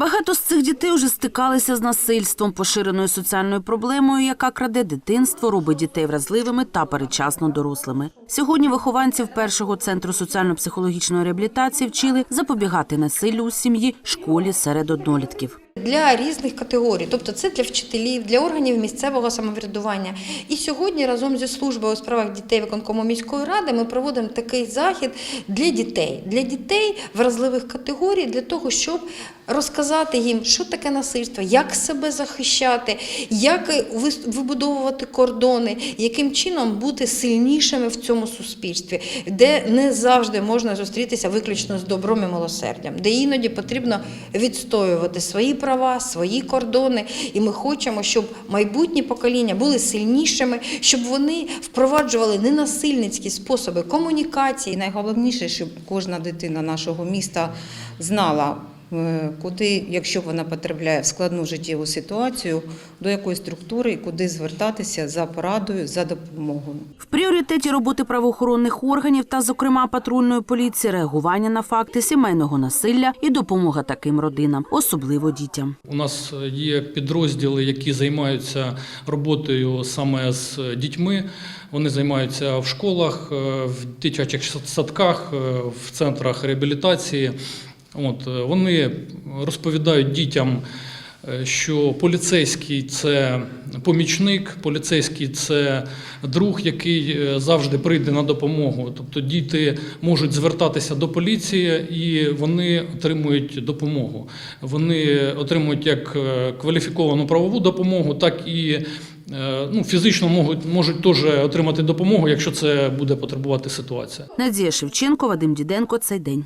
Багато з цих дітей вже стикалися з насильством, поширеною соціальною проблемою, яка краде дитинство, робить дітей вразливими та перечасно дорослими. Сьогодні вихованців першого центру соціально-психологічної реабілітації вчили запобігати насиллю у сім'ї, школі серед однолітків. Для різних категорій, тобто це для вчителів, для органів місцевого самоврядування. І сьогодні разом зі службою у справах дітей виконкому міської ради ми проводимо такий захід для дітей, для дітей вразливих категорій, для того, щоб розказати їм, що таке насильство, як себе захищати, як вибудовувати кордони, яким чином бути сильнішими в цьому суспільстві, де не завжди можна зустрітися виключно з добром і милосердям, де іноді потрібно відстоювати свої права, свої кордони. І ми хочемо, щоб майбутні покоління були сильнішими, щоб вони впроваджували ненасильницькі способи комунікації. Найголовніше, щоб кожна дитина нашого міста знала, куди, якщо вона потрапляє в складну життєву ситуацію, до якої структури і куди звертатися за порадою, за допомогою. В пріоритеті роботи правоохоронних органів та, зокрема, патрульної поліції, реагування на факти сімейного насилля і допомога таким родинам, особливо дітям. У нас є підрозділи, які займаються роботою саме з дітьми. Вони займаються в школах, е, в дитячих садках, е, в центрах реабілітації. От, е, вони розповідають дітям, е, що поліцейський це помічник, поліцейський це друг, який е, завжди прийде на допомогу. Тобто діти можуть звертатися до поліції і вони отримують допомогу. Вони отримують як кваліфіковану правову допомогу, так і ну, фізично можуть, можуть теж отримати допомогу, якщо це буде потребувати ситуація. Надія Шевченко, Вадим Діденко. Цей день.